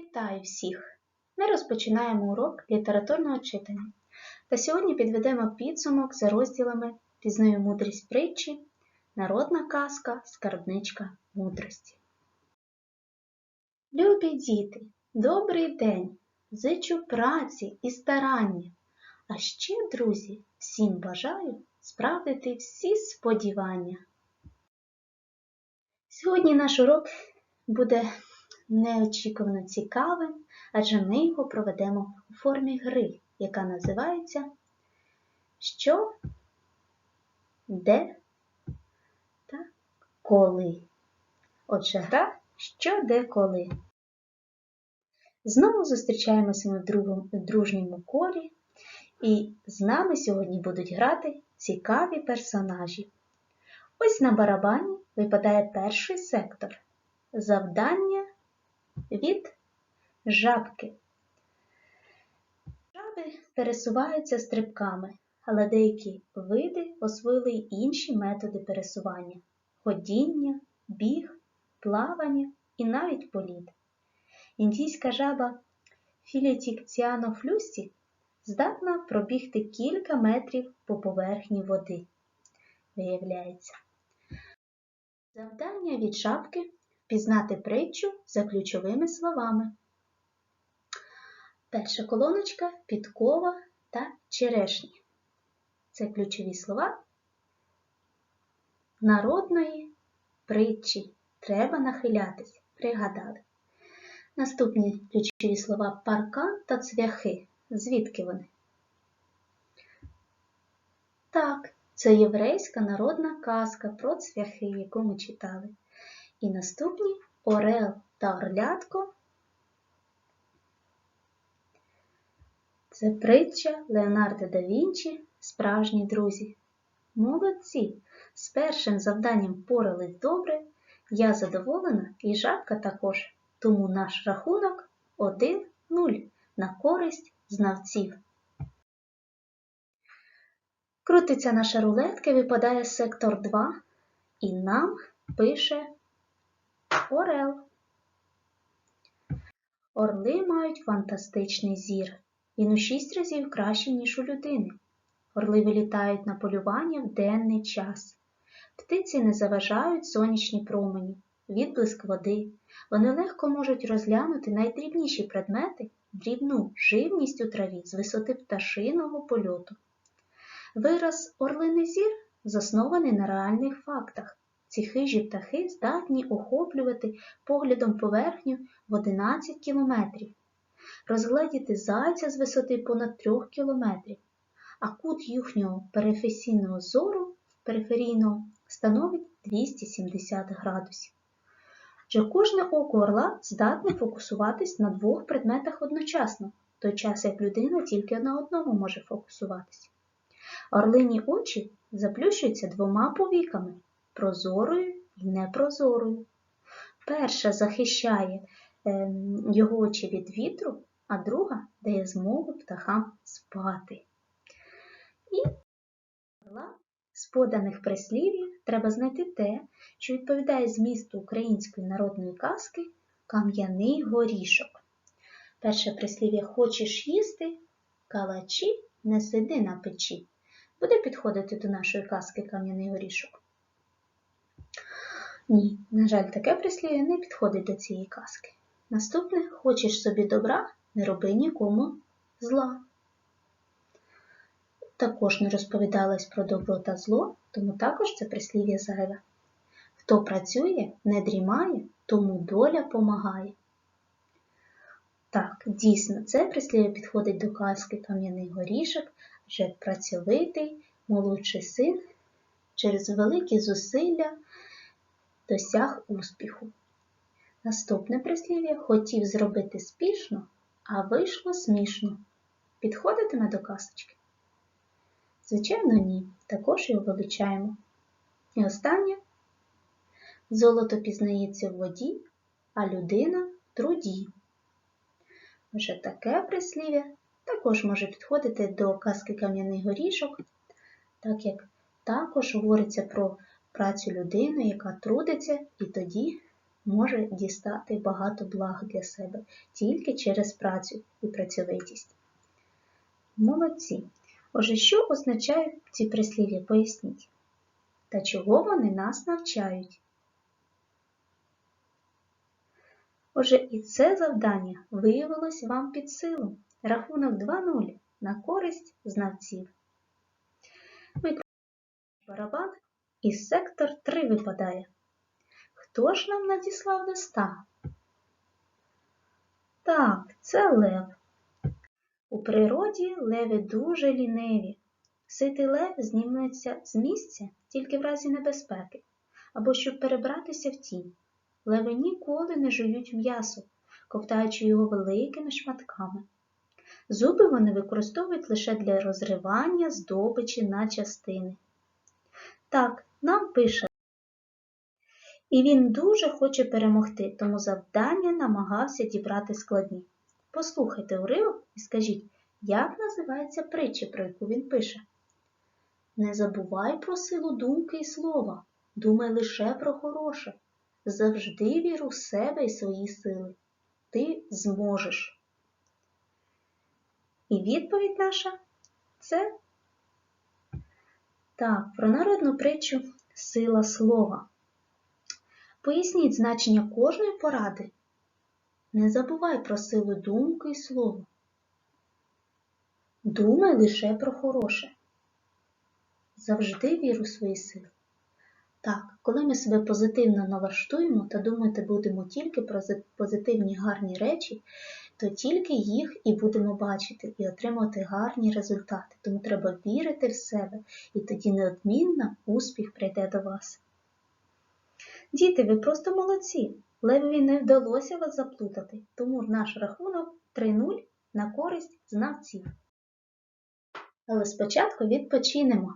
Вітаю всіх! Ми розпочинаємо урок літературного читання. Та сьогодні підведемо підсумок за розділами Пізнаю мудрість притчі, Народна казка, скарбничка мудрості. Любі діти, добрий день! Зичу праці і старання. А ще, друзі, всім бажаю справдити всі сподівання. Сьогодні наш урок буде неочікувано цікавим, адже ми його проведемо у формі гри, яка називається Що, де та коли. Отже, гра що, де, коли. Знову зустрічаємося в, дружньому колі, і з нами сьогодні будуть грати цікаві персонажі. Ось на барабані випадає перший сектор. Завдання від жабки. Жаби пересуваються стрибками, але деякі види освоїли й інші методи пересування ходіння, біг, плавання і навіть політ. Індійська жаба філітікціанофлюсі здатна пробігти кілька метрів по поверхні води, виявляється. Завдання від жабки пізнати притчу за ключовими словами. Перша колоночка підкова та черешні. Це ключові слова народної притчі. Треба нахилятись. Пригадали. Наступні ключові слова паркан та цвяхи. Звідки вони? Так, це єврейська народна казка про цвяхи, яку ми читали. І наступні Орел та Орлятко. Це притча Леонардо да Вінчі Справжні друзі. Молодці! З першим завданням порались добре. Я задоволена і жабка також. Тому наш рахунок 1-0 на користь знавців. Крутиться наша рулетка, випадає сектор 2, і нам пише Орел. Орли мають фантастичний зір. Він у шість разів кращий, ніж у людини. Орли вилітають на полювання в денний час. Птиці не заважають сонячні промені, відблиск води. Вони легко можуть розглянути найдрібніші предмети, дрібну живність у траві з висоти пташиного польоту. Вираз орлиний зір заснований на реальних фактах. Ці хижі птахи здатні охоплювати поглядом поверхню в 11 кілометрів, розгледіти зайця з висоти понад 3 кілометрів, а кут їхнього перифесійного зору периферійного становить 270 градусів. Адже кожне око орла здатне фокусуватись на двох предметах одночасно, в той час як людина тільки на одному може фокусуватись. Орлині очі заплющуються двома повіками прозорою і непрозорою. Перша захищає е, його очі від вітру, а друга дає змогу птахам спати. І з поданих прислів'їв треба знайти те, що відповідає змісту української народної казки Кам'яний горішок. Перше прислів'я Хочеш їсти, калачі не сиди на печі. Буде підходити до нашої казки Кам'яний горішок? Ні, на жаль, таке прислів'я не підходить до цієї казки. Наступне хочеш собі добра, не роби нікому зла. Також не розповідалось про добро та зло, тому також це прислів'я зайве. Хто працює, не дрімає, тому доля помагає. Так, дійсно, це прислів'я підходить до казки Кам'яний горішок, вже працьовитий, молодший син через великі зусилля досяг успіху. Наступне прислів'я хотів зробити спішно, а вийшло смішно. Підходитиме до казочки? Звичайно, ні. Також його вилучаємо. І останнє золото пізнається в воді, а людина в труді. Вже таке прислів'я також може підходити до казки Кам'яний горішок, так як також говориться про працю людини, яка трудиться, і тоді може дістати багато благ для себе тільки через працю і працьовитість. Молодці! Отже, що означають ці прислів'я? Поясніть. Та чого вони нас навчають? Отже, і це завдання виявилось вам під силу. Рахунок 2-0 на користь знавців. Ми барабан і сектор 3 випадає. Хто ж нам надіслав листа? Так, це лев. У природі леви дуже ліниві. Ситий лев зніметься з місця тільки в разі небезпеки або щоб перебратися в тінь. Леви ніколи не жують м'ясо, ковтаючи його великими шматками. Зуби вони використовують лише для розривання здобичі на частини. Так, нам пише. І він дуже хоче перемогти, тому завдання намагався дібрати складні. Послухайте уривок і скажіть, як називається притча, про яку він пише? Не забувай про силу думки і слова, думай лише про хороше. Завжди вір у себе і свої сили. Ти зможеш. І відповідь наша це так, про народну притчу сила слова. Поясніть значення кожної поради. Не забувай про силу думки і слова. Думай лише про хороше. Завжди вір у свої сили. Так, коли ми себе позитивно налаштуємо та думати будемо тільки про позитивні гарні речі, то тільки їх і будемо бачити і отримувати гарні результати. Тому треба вірити в себе, і тоді неодмінно успіх прийде до вас. Діти, ви просто молодці! Левові не вдалося вас заплутати, тому наш рахунок 3-0 на користь знавців. Але спочатку відпочинемо.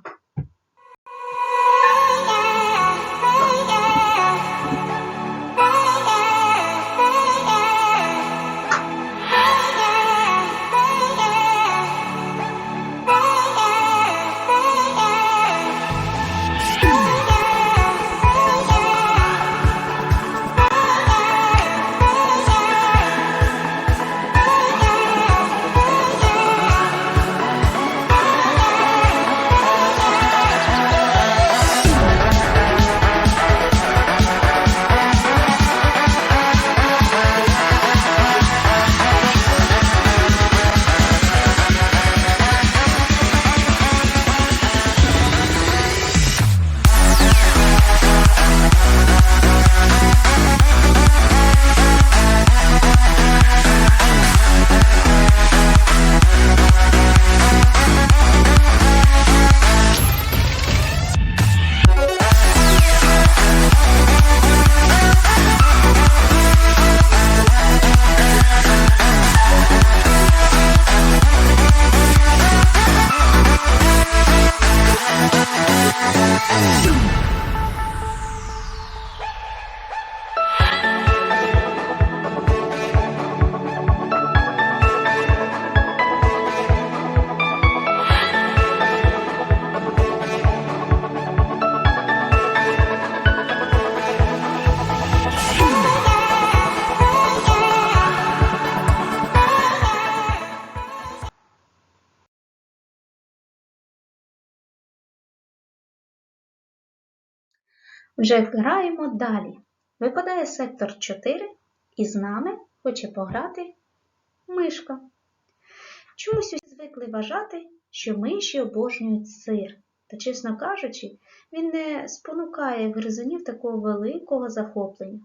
Вже граємо далі. Випадає сектор 4 і з нами хоче пограти мишка. Чомусь звикли вважати, що миші обожнюють сир. Та, чесно кажучи, він не спонукає гризунів такого великого захоплення.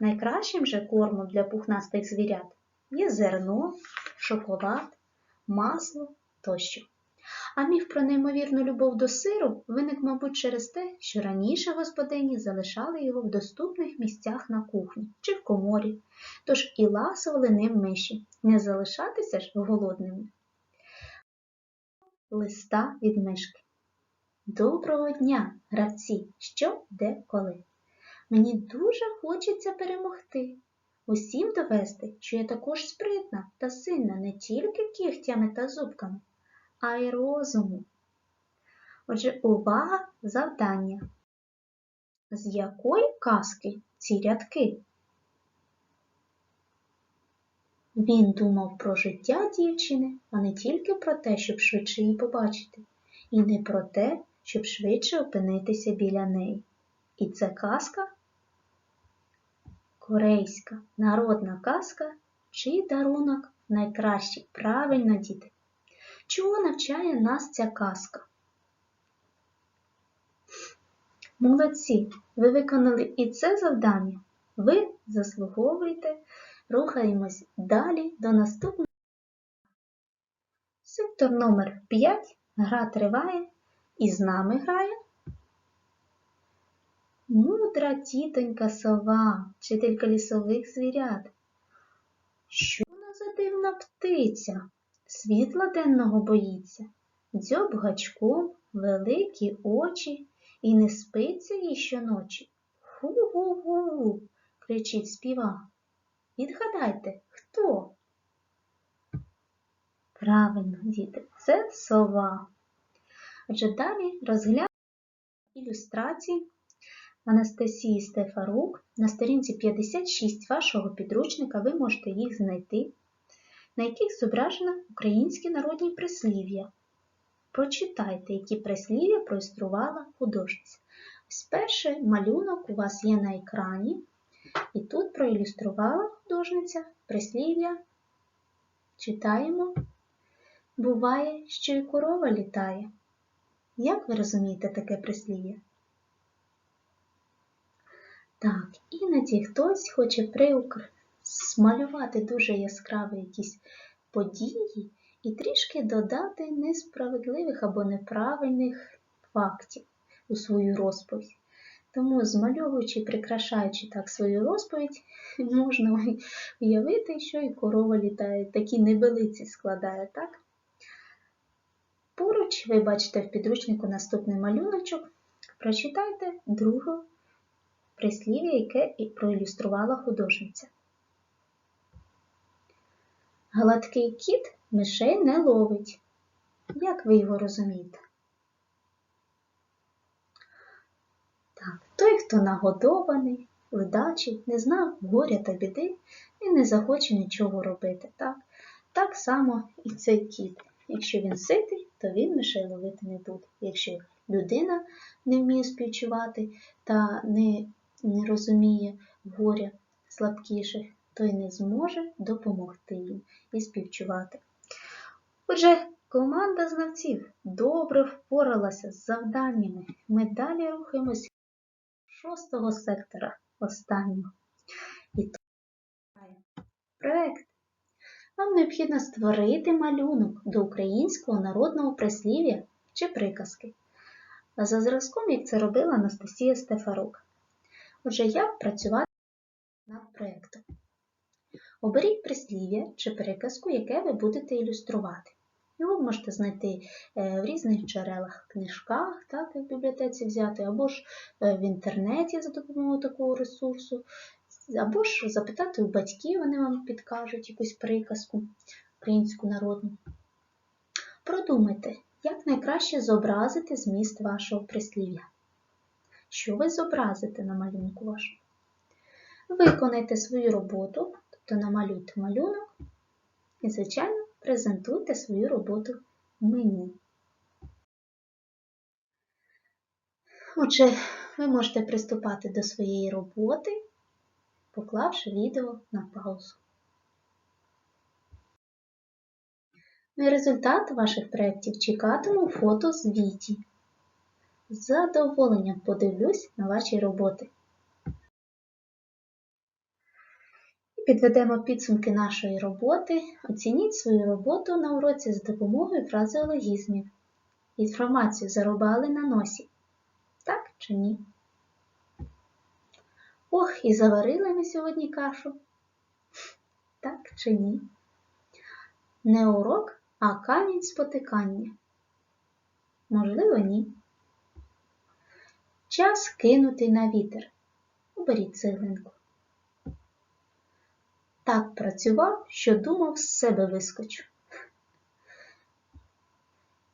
Найкращим же кормом для пухнастих звірят є зерно, шоколад, масло тощо. А міф про неймовірну любов до сиру виник, мабуть, через те, що раніше господині залишали його в доступних місцях на кухні чи в коморі, тож і ласували ним миші, не залишатися ж голодними. Листа від мишки. Доброго дня, гравці! Що, де, коли? Мені дуже хочеться перемогти. Усім довести, що я також спритна та сильна не тільки кігтями та зубками а й розуму. Отже, увага завдання. З якої казки ці рядки? Він думав про життя дівчини, а не тільки про те, щоб швидше її побачити, і не про те, щоб швидше опинитися біля неї. І це казка корейська народна казка, чий дарунок найкращий, правильно, діти. Чого навчає нас ця казка? Молодці, ви виконали і це завдання. Ви заслуговуєте. Рухаємось далі до наступного. Сектор номер 5. Гра триває. І з нами грає мудра тітонька сова, вчителька лісових звірят. Що вона за дивна птиця? Світла денного боїться, дзьоб гачком, великі очі, і не спиться їй щоночі. Ху-гу-гу, кричить співа. Відгадайте, хто? Правильно, діти, це сова. Отже, далі розглянемо ілюстрації Анастасії Стефарук. На сторінці 56 вашого підручника ви можете їх знайти, на яких зображено українські народні прислів'я. Прочитайте, які прислів'я проілюструвала художниця. Ось перший малюнок у вас є на екрані. І тут проілюструвала художниця прислів'я. Читаємо. Буває, що і корова літає. Як ви розумієте таке прислів'я? Так, іноді хтось хоче приук смалювати дуже яскраві якісь події і трішки додати несправедливих або неправильних фактів у свою розповідь. Тому, змальовуючи, прикрашаючи так свою розповідь, можна уявити, що і корова літає, такі небелиці складає, так? Поруч ви бачите в підручнику наступний малюночок. Прочитайте другу прислів'я, яке проілюструвала художниця. Гладкий кіт мишей не ловить. Як ви його розумієте? Так, той, хто нагодований, ледачий, не знав горя та біди і не захоче нічого робити. Так Так само і цей кіт. Якщо він ситий, то він мишей ловити не буде. Якщо людина не вміє співчувати та не, не розуміє горя слабкіших, то й не зможе допомогти їм і співчувати. Отже, команда знавців добре впоралася з завданнями. Ми далі рухаємося шостого сектора останнього. І тут проект. Вам необхідно створити малюнок до українського народного прислів'я чи приказки. За зразком, як це робила Анастасія Стефарук. Отже, як працювати над проєктом? Оберіть прислів'я чи приказку, яке ви будете ілюструвати. Його можете знайти е, в різних джерелах, книжках, так, як в бібліотеці взяти, або ж е, в інтернеті за допомогою такого ресурсу, або ж запитати у батьків, вони вам підкажуть якусь приказку українську народну. Продумайте, як найкраще зобразити зміст вашого прислів'я. Що ви зобразите на малюнку вашому? Виконайте свою роботу, тобто намалюйте малюнок і, звичайно, презентуйте свою роботу мені. Отже, ви можете приступати до своєї роботи, поклавши відео на паузу. На результат ваших проєктів чекатиму фото звіті. З задоволенням подивлюсь на ваші роботи. Підведемо підсумки нашої роботи. Оцініть свою роботу на уроці з допомогою фразеологізмів. Інформацію зарубали на носі. Так чи ні? Ох, і заварили ми сьогодні кашу. Так чи ні? Не урок, а камінь спотикання. Можливо, ні. Час кинути на вітер. Оберіть цеглинку. Так працював, що думав, з себе вискочу.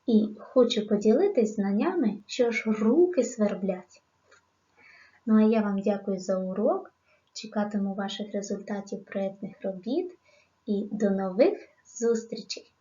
І хочу поділитись знаннями, що ж руки сверблять. Ну а я вам дякую за урок, чекатиму ваших результатів проєктних робіт і до нових зустрічей!